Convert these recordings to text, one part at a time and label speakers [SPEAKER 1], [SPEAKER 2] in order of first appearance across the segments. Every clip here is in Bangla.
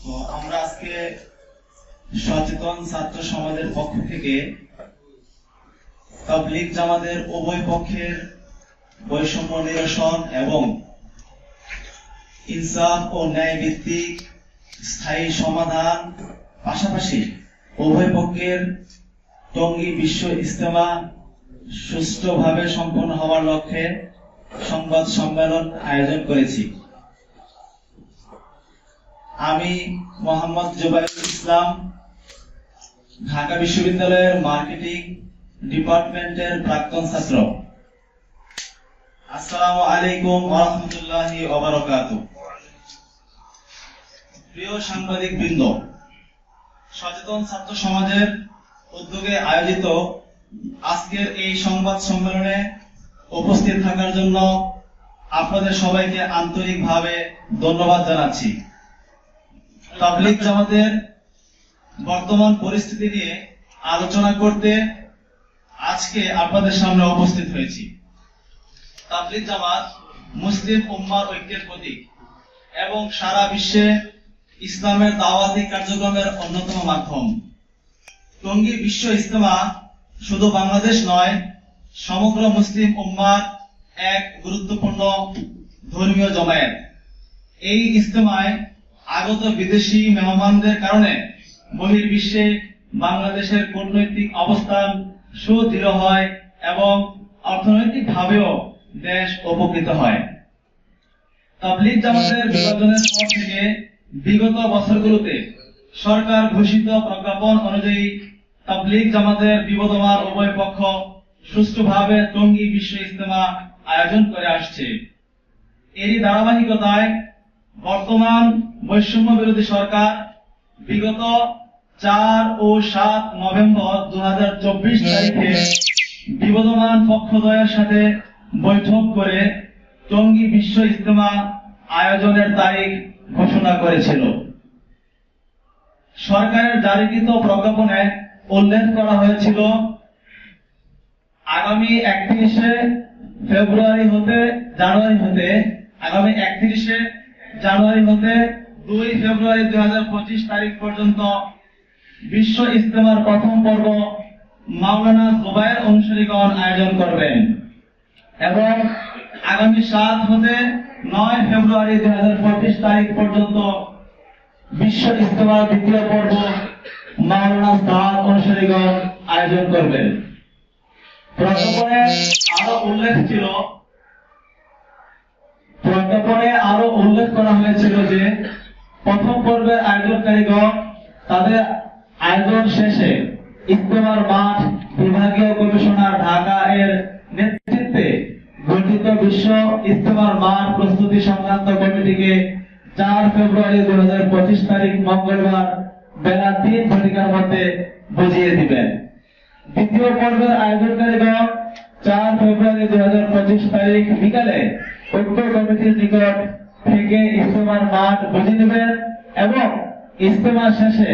[SPEAKER 1] তো আমরা আজকে সচেতন ছাত্র সমাজের পক্ষ থেকে তাবলিগ জামাতের উভয় পক্ষের বৈষম্য নিরসন এবং ইনসাফ ও ন্যায় ভিত্তিক স্থায়ী সমাধান, পাশাপাশি উভয় পক্ষের টঙ্গী বিশ্ব ইজতেমা সুষ্ঠুভাবে সম্পন্ন হওয়ার লক্ষ্যে সংবাদ সম্মেলন আয়োজন করেছি। আমি মোহাম্মদ জুবাইরুল ইসলাম, ঢাকা বিশ্ববিদ্যালয়ের মার্কেটিং ডিপার্টমেন্টের প্রাক্তন ছাত্র। আসসালামু আলাইকুম ওয়া বারাকাতুহু প্রিয় সাংবাদিক বৃন্দ সচেতন ছাত্র সমাজের উদ্যোগে আয়োজিত আজকের এই সংবাদ সম্মেলনে উপস্থিত থাকার জন্য আপনাদের সবাইকে আন্তরিকভাবে ধন্যবাদ জানাচ্ছি। তাবলিগ জামাতের বর্তমান পরিস্থিতি নিয়ে আলোচনা করতে আজকে আপনাদের সামনে উপস্থিত হয়েছি। তাবলিগ জামাত মুসলিম উম্মার ঐক্যের প্রতীক এবং সারা বিশ্বে ইসলামের দাওয়াতি কার্যক্রমের অন্যতম মাধ্যম। টঙ্গী বিশ্ব ইজতেমা শুধু বাংলাদেশ নয়, সমগ্র মুসলিম উম্মার এক গুরুত্বপূর্ণ ধর্মীয় জমায়েত। এই ইজতেমায় আগত বিদেশি মেহমানদের কারণে বহির্বিশ্বে বাংলাদেশের কূটনৈতিক অবস্থান সুদৃঢ় হয় এবং অর্থনৈতিকভাবেও দেশ উপকৃত হয়। তাবলিগ জামাতের বিভাজনের পর থেকে বিগত বছরগুলোতে সরকার ঘোষিত প্রজ্ঞাপন অনুযায়ী তাবলিগ জামাতের বিবদমান উভয় পক্ষ সুষ্ঠুভাবে টঙ্গী বিশ্ব ইজতেমা আয়োজন করে আসছে। এরই ধারাবাহিকতায় বর্তমান বৈষম্য বিরোধী সরকার বিগত চার ও সাত নভেম্বর দু তারিখে বিবদমান পক্ষদ্বয়ের সাথে বৈঠক করে টঙ্গী বিশ্ব ইজতেমা আয়োজনের তারিখ ঘোষণা করেছিল। সরকারের জারিকৃত প্রজ্ঞাপনে উল্লেখ করা হয়েছিল, আগামী একত্রিশে ফেব্রুয়ারি হতে জানুয়ারি হতে, আগামী একত্রিশে জানুয়ারি হতে দুই ফেব্রুয়ারি দুই হাজার পঁচিশ তারিখ পর্যন্ত বিশ্ব ইজতেমার প্রথম পর্ব মাওলানা জুবাইর অনুসারীগণ আয়োজন করবেন। এবং আগামী সাত হতে নয় ফেব্রুয়ারি দুই তারিখ পর্যন্ত বিশ্ব ইজতেমার দ্বিতীয় পর্ব মাওলানা সাদ অনুসারীগণ আয়োজন করবেন। প্রজ্ঞাপনে আরও উল্লেখ ছিল, প্রজ্ঞাপনে আরও উল্লেখ করা হয়েছিল যে প্রথম পর্বের আয়োজনকারীগণ তাদের আয়োজন শেষে ইজতেমার মাঠ বিভাগীয় কমিশনার ঢাকা এর নেতৃত্বে গঠিত বিশ্ব ইজতেমার মাঠ প্রস্তুতি সংক্রান্ত কমিটিকে চার ফেব্রুয়ারি দুই তারিখ মঙ্গলবার বেলা তিন ঘটিকার মধ্যে বুঝিয়ে দিবেন। দ্বিতীয় পর্বের আয়োজনকারীগণ চার ফেব্রুয়ারি দুই হাজার পঁচিশ তারিখ বিকালে ঐক্য কমিটির নিকট থেকে ইজতেমার মাঠ বুঝে নেবেন এবং ইজতেমা শেষে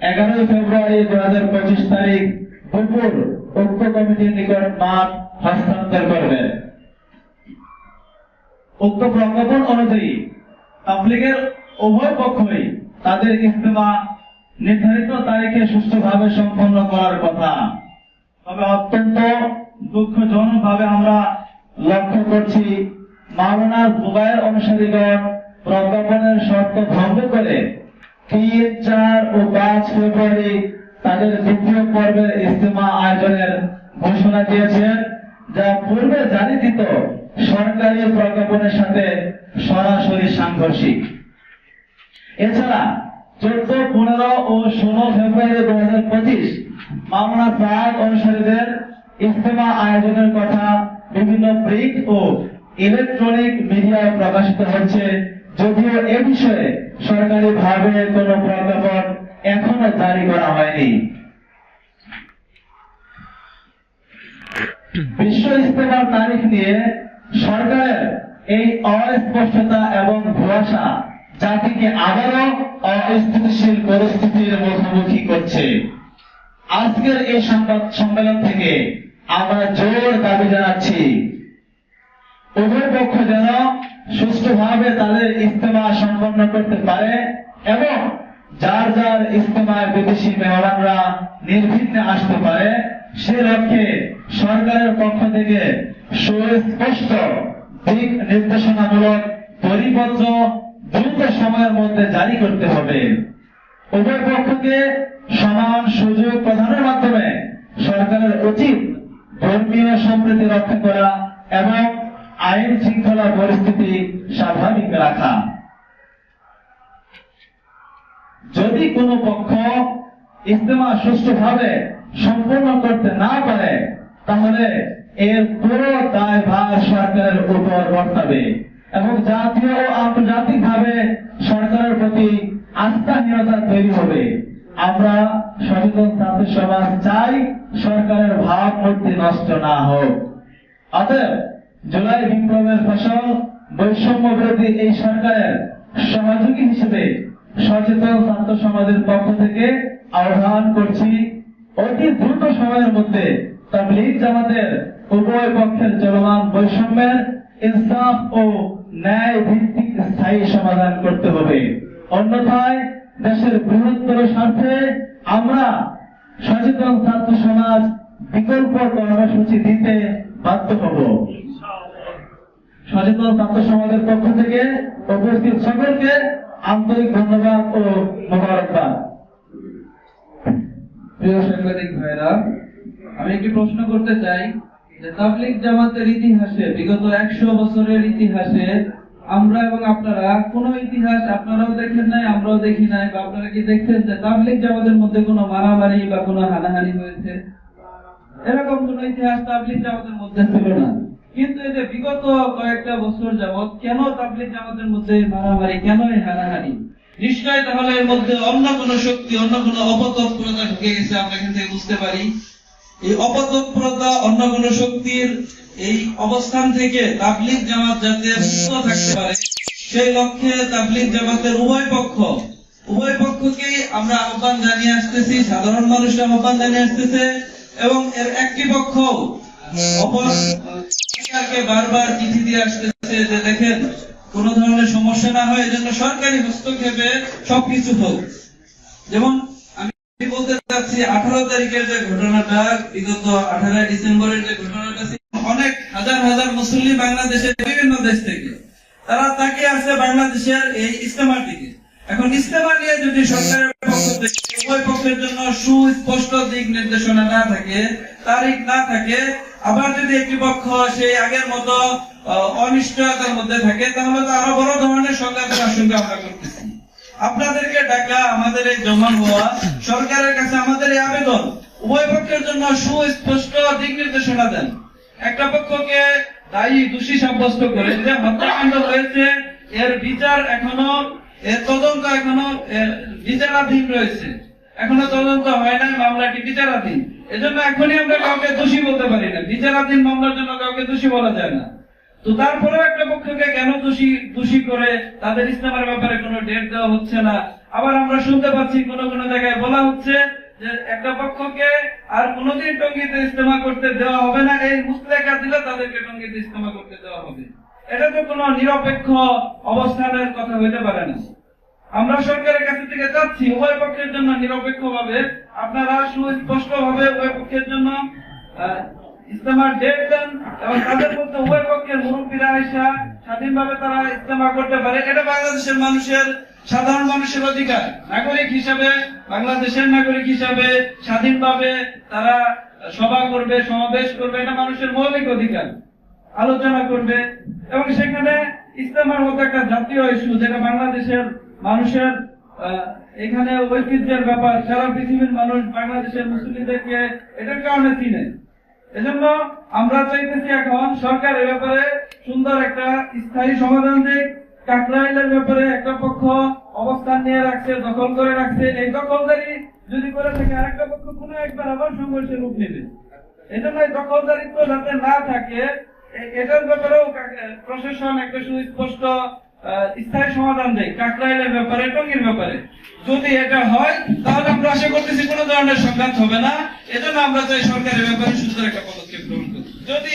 [SPEAKER 1] এগারোই ফেব্রুয়ারি দুই তারিখ দুপুর ঐক্য কমিটির নিকট মাঠ হস্তান্তর করবেন। উক্ত প্রজ্ঞাপন অনুযায়ী তাবলিগের উভয় পক্ষই তাদের ইজতেমা নির্ধারিত তারিখে সুষ্ঠুভাবে সম্পন্ন করার কথা। তবে অত্যন্ত দুঃখজনক ভাবে আমরা লক্ষ্য করছি মাওলানা জুবাইর অনুসারীগণ প্রজ্ঞাপনের শর্ত ভঙ্গ করে তিন, চার ও পাঁচ ফেব্রুয়ারি তাদের দ্বিতীয় পর্বের ইজতেমা আয়োজনের ঘোষণা দিয়েছেন, যা পূর্বে জারি দিত সরকারি প্রজ্ঞাপনের সাথে সরাসরি সাংঘর্ষিক। এছাড়া চোদ্দ, পনেরো ও ষোলো ফেব্রুয়ারি দু হাজার পঁচিশ মামলা প্রায় অনুসারীদের ইজতেমা আয়োজনের কথা বিভিন্ন প্রিন্ট ও ইলেকট্রনিক মিডিয়ায় প্রকাশিত হচ্ছে যদিও এ বিষয়ে সরকারি ভাবে কোনো প্রজ্ঞাপন এখনও জারি করা হয়নি। বিশ্ব ইজতেমার তারিখ নিয়ে সরকারের এই অস্পষ্টতা এবং ভরসা জাতিকে আবারও অস্থিতিশীল পরিস্থিতির মুখোমুখি করছে। আজকের এই সংবাদ সম্মেলন থেকে আমরা জোর দাবি জানাচ্ছি উভয় পক্ষ যেন সুষ্ঠুভাবে তাদের ইজতেমা সম্পন্ন করতে পারে এবং এলাকায় বিদেশি মেহমানরা নির্বিঘ্নে আসতে পারে, সে লক্ষ্যে সরকারের পক্ষ থেকে সুস্পষ্ট দিক নির্দেশনামূলক পরিপত্র দ্রুত সময়ের মধ্যে জারি করতে হবে। উভয় পক্ষকে সমান সুযোগ প্রদানের মাধ্যমে সরকারের উচিত ধর্মীয় সম্প্রীতি রক্ষা করা এবং আইন শৃঙ্খলা পরিস্থিতি স্বাভাবিক রাখা। যদি কোনো পক্ষ ইস্তেমা সুষ্ঠুভাবে সম্পূর্ণ করতে না পারে, তাহলে এর পুরো দায়ভার সরকারের উপর বর্তাবে এবং জাতীয় ও আন্তর্জাতিক ভাবে সরকারের প্রতি আস্থাহীনতা তৈরি হবে। আমরা সচেতন ছাত্র সমাজ চাই সরকারের ভাবমূর্তি নষ্ট না হোক। অতএব জুলাই বিপ্লবের ফসল বৈষম্য বিরোধী এই সরকারের সহযোগী হিসেবে সচেতন ছাত্র সমাজের পক্ষ থেকে আহ্বান করছি। অতি দ্রুত সময়ের মধ্যে তাবলীগ জামাতের উভয় পক্ষের চলমান বৈষম্যের ইনসাফ ও ন্যায় ভিত্তিক স্থায়ী সমাধান করতে হবে। অন্যথায় দেশের বৃহত্তর স্বার্থে আমরা সচেতন ছাত্র সমাজ বিকল্প কর্মসূচি দিতে বাধ্য হব। সচেতন ছাত্র সমাজের পক্ষ থেকে উপস্থিত সকলকে আন্তরিক ধন্যবাদ ও মোবারকবাদ।
[SPEAKER 2] প্রিয় সাংবাদিক ভাইরা, আমি একটি প্রশ্ন করতে চাই যে তাবলিগ জামাতের ইতিহাসে বিগত একশো বছরের ইতিহাসে আমরা এবং আপনারা কোন ইতিহাস আপনারাও দেখেন নাই, আমরাও দেখি নাই, বা আপনারা কি দেখছেন যে তাবলিগ জামাতের মধ্যে কোনো মারামারি বা কোনো হানাহানি হয়েছে? এরকম কোন ইতিহাস তাবলিগ জামাতের মধ্যে ছিল না। কিন্তু এই যে বিগত কয়েকটা বছর যাবত কেন তাবলিগ জামাতের মধ্যে মারামারি কেন এই হানাহানি? নিশ্চয় তাহলে এর মধ্যে অন্য কোন শক্তি, অন্য কোন অপতৎপরতা ঢুকে গেছে, আমরা এখান থেকে বুঝতে পারি। এই অপতৎপরতা, অন্য কোন শক্তির এই অবস্থান থেকে তাবলিগ জামাত যাতে মুক্ত থাকতে পারে, সেই লক্ষ্যে তাবলিগ জামাতের উভয় পক্ষ, উভয় পক্ষকে আমরা আহ্বান জানিয়ে আসতেছি, সাধারণ মানুষের আহ্বান জানিয়ে আসতেছে, এবং এর একটি পক্ষ কোন ধরনের সমস্যা না হয়, এজন্য সরকারি হস্তক্ষেপে সবকিছু হোক। যেমন আমি বলতে চাচ্ছি, আঠারো তারিখের যে ঘটনাটা, বিগত আঠারোই ডিসেম্বরের যে ঘটনাটা অনেক হাজার হাজার মুসলিম বাংলাদেশের বিভিন্ন দেশ থেকে, তারা তাকে আছে বাংলাদেশের এই ইস্তেমার দিকে। এখন ইস্তেমা নিয়ে যদি সরকারের আপনাদেরকে ডাকা আমাদের এই জমা হওয়া সরকারের কাছে আমাদের এই আবেদন। উভয় পক্ষের জন্য সুস্পষ্ট দিক নির্দেশনা দেন। একটা পক্ষকে দায়ী দোষী সাব্যস্ত করে যে হত্যাকাণ্ড হয়েছে, এর বিচার এখনও তদন্ত এখনও বিচারাধীন রয়েছে। এখনও তদন্ত হয় না, মামলাটি বিচারাধীন। এজন্য এখনই আমরা কাউকে দোষী বলতে পারি না। বিচারাধীন মামলার জন্য কাউকে দোষী বলা যায় না। তো তারপরেও একটা পক্ষকে কেন দোষী দোষী করে তাদের ইসলামের ব্যাপারে কোনো ডেট দেওয়া হচ্ছে না? আবার আমরা শুনতে পাচ্ছি কোনো কোনো জায়গায় বলা হচ্ছে যে একটা পক্ষকে আর কোনোদিন টঙ্গিতে ইস্তেমা করতে দেওয়া হবে না, এই মুসলেখা দিলে তাদেরকে টঙ্গিতে ইস্তেমা করতে দেওয়া হবে। এটা তো কোনো নিরপেক্ষ অবস্থানের কথা হইতে পারে না। আমরা সরকারের কাছে থেকে চাচ্ছি, উভয় পক্ষের জন্য নিরপেক্ষ ভাবে আপনারা সুস্পষ্ট ভাবে উভয় পক্ষের জন্য ইস্তেমার ডেট দেন এবং তাদের মধ্যে উভয় পক্ষের মুরব্বীরা এসা স্বাধীনভাবে তারা ইস্তেমা করতে পারে। এটা বাংলাদেশের মানুষের সাধারণ মানুষের অধিকার। নাগরিক হিসাবে, বাংলাদেশের নাগরিক হিসাবে স্বাধীনভাবে তারা সভা করবে, সমাবেশ করবে, এটা মানুষের মৌলিক অধিকার। আলোচনা করবে। এবং সেখানে ইসলামের মতো একটা জাতীয় ইস্যু যেটা বাংলাদেশের মানুষের এখানে ঐতিহ্যের ব্যাপার, সারা পৃথিবীর মানুষ বাংলাদেশের মুসলিমদেরকে এটার কারণে চিনে। এজন্য আমরা চাইতেছি এখন সরকার এ ব্যাপারে সুন্দর একটা স্থায়ী সমাধান দিক। কাকরাইলের ব্যাপারে একটা পক্ষ অবস্থান নিয়ে রাখছে, দখল করে রাখছে। এই দখলদারি যদি করে থাকে, আরেকটা পক্ষ কোনো একবার আবার সংঘর্ষের রূপ নেবে। এজন্য এই দখলদারিত্ব যাতে না থাকে এটার ব্যাপারেও প্রশাসন একটা সুস্পষ্ট স্থায়ী সমাধান দেয়। কাকরাইলের ব্যাপারে, টঙ্গির ব্যাপারে। যদি এটা হয়, তাহলে আমরা আশা করতেছি কোনো ধরনের সংঘাত হবে না। এজন্য আমরা চাই সরকারের ব্যাপারে সুন্দর একটা পদক্ষেপ গ্রহণ করতে যদি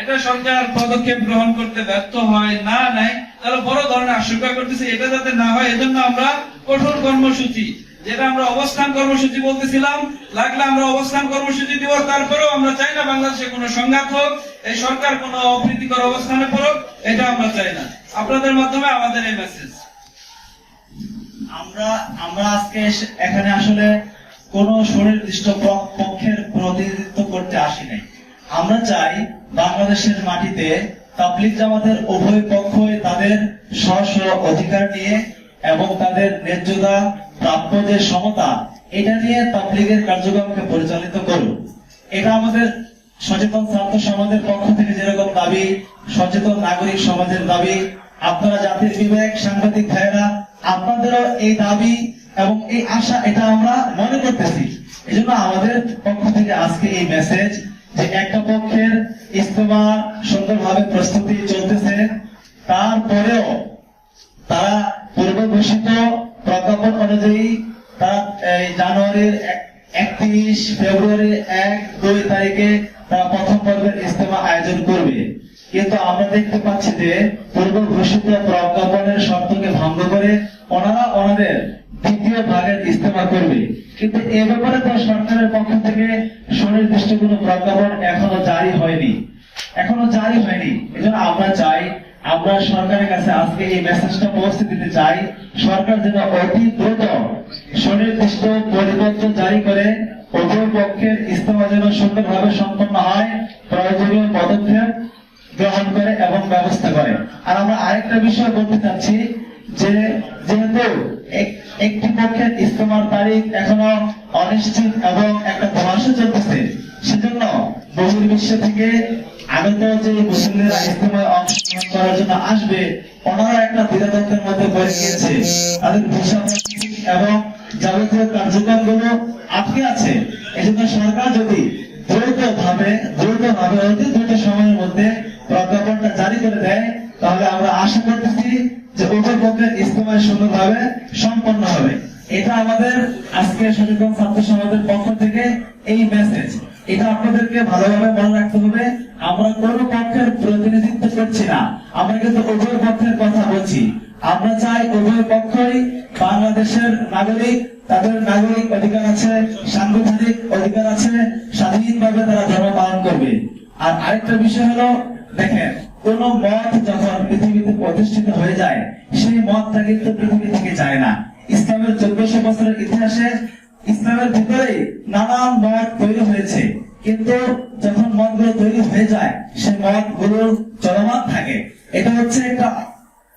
[SPEAKER 2] এটা সরকার পদক্ষেপ গ্রহণ করতে ব্যর্থ হয়, না নাই তাহলে বড় ধরনের আশঙ্কা করতেছি। এটা যাতে না হয়, এজন্য আমরা কঠোর কর্মসূচি, যেটা আমরা অবস্থান কর্মসূচি বলতেছিলাম, লাগলে আমরা অবস্থান কর্মসূচি দিব, তারপরেও আমরা চাই না বাংলাদেশে কোনো সংঘাত হোক, এই সরকার কোনো অপ্রীতিকর অবস্থানে পড়ুক, এটা আমরা চাই না। আপনাদের মাধ্যমে আমাদের এই মেসেজ
[SPEAKER 1] আমরা আমরা আজকে এখানে আসলে কোন সুনির্দিষ্ট পক্ষের প্রতিনিধিত্ব করতে আসি নাই। আমরা চাই বাংলাদেশের মাটিতে তাবলিগ জামাতের উভয় পক্ষই তাদের স্ব অধিকার নিয়ে এবং তাদের ন্যায্যতা প্রাপ্য যে সমতা, এটা নিয়ে তাবলিগের কার্যক্রমকে পরিচালিত করুক এটা আমাদের সচেতন ছাত্র সমাজের পক্ষ থেকে যেরকম দাবি, সচেতন নাগরিক সমাজের দাবি, আপনারা জাতির বিবেক, সাংবাদিক ভাইয়েরা, আপনাদেরও এই দাবি এবং এই আশা, এটা আমরা মনে করতেছি। এই জন্য আমাদের পক্ষ থেকে আজকে এই মেসেজ যে একটা পক্ষের ইস্তেমা সুন্দরভাবে প্রস্তুতি চলতেছে, তারপরেও তারা পূর্ব ঘোষিত প্রজ্ঞাপন অনুযায়ী তারা জানুয়ারির একত্রিশ ফেব্রুয়ারি এক, দুই তারিখে তারা প্রথম পর্বের ইস্তফা আয়োজন করবে। কিন্তু আমরা দেখতে পাচ্ছি যে পূর্ব ঘোষিত প্রজ্ঞাপনের শর্তকে ভঙ্গ করে ওনারা ওনাদের দ্বিতীয় ভাগের ইস্তেমা করবে। কিন্তু এ ব্যাপারে তো সরকারের পক্ষ থেকে সুনির্দিষ্ট কোনো প্রজ্ঞাপন এখনও জারি হয়নি। এখনও জারি হয়নি। এজন্য আমরা চাই, আমরা সরকারের কাছে আজকে এই মেসেজটা পৌঁছে দিতে চাই। সরকার যেন অতি দ্রুত সুনির্দিষ্ট পরিপত্র জারি করে, উভয় পক্ষের ইস্তফা যেন সুন্দরভাবে সম্পন্ন হয়। প্রয়োজনীয় পদক্ষেপ গ্রহণ করে এবং ব্যবস্থা করে আর আমরা আরেকটা বিষয় বলতে চাচ্ছি যে, যেহেতু একটি পক্ষের ইস্তমার তারিখ এখনও অনিশ্চিত এবং একটা ধোঁয়াশা চলতেছে, সেজন্য বহির্বিশ্ব থেকে আগত যে মুসলিমরা ইস্তেমায় অংশগ্রহণ করার জন্য আসবে, ওনারা একটা দ্বিধাদ্বন্দ্বের মধ্যে পড়ে গিয়েছে। তাদের ভিসা এবং যাবতীয় কার্যক্রমগুলো আটকে আছে। এজন্য সরকার যদি দ্রুত ভাবে দ্রুত ভাবে অতি দ্রুত সময়ের মধ্যে প্রজ্ঞাপনটা জারি করে দেয়, তাহলে আমরা আশা করতেছি যে উভয় পক্ষের ইস্তেমায় সুন্দরভাবে সম্পন্ন হবে। এটা আমাদের আজকে সচেতন ছাত্র সমাজের পক্ষ থেকে এই মেসেজ এটা আপনাদেরকে ভালোভাবে মনে রাখতে হবে, আমরা কোন পক্ষের প্রতিনিধিত্ব করছি না। আমরা কিন্তু উভয় পক্ষের কথা বলছি। আমরা চাই উভয় পক্ষই বাংলাদেশের নাগরিক, তাদের নাগরিক অধিকার আছে, সাংবিধানিক অধিকার আছে, স্বাধীনভাবে তারা ধর্ম পালন করবে। আর আরেকটা বিষয় হলো দেখেন, কোন মত যখন পৃথিবীতে প্রতিষ্ঠিত হয়ে যায়, সেই মতটা কিন্তু পৃথিবী থেকে যায় না। ইসলামের চোদ্দশো বছরের ইতিহাসে ইসলামের ভিতরেই নানান মত তৈরি হয়েছে। কিন্তু যখন মতগুলো তৈরি হয়ে যায়, সেই মতগুলো চলমান থাকে। এটা হচ্ছে একটা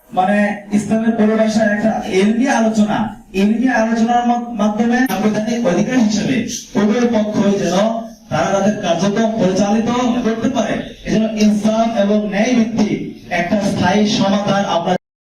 [SPEAKER 1] মানে ইসলামের পরিভাষায় একটা এলমি আলোচনা। এলমি আলোচনার মাধ্যমে সাংবিধানিক অধিকার হিসেবে উভয় পক্ষই যেন তারা তাদের কার্যক্রম পরিচালিত করতে পারে। এজন্য ইনসাফ এবং ন্যায় ভিত্তিক একটা স্থায়ী সমাধান আমরা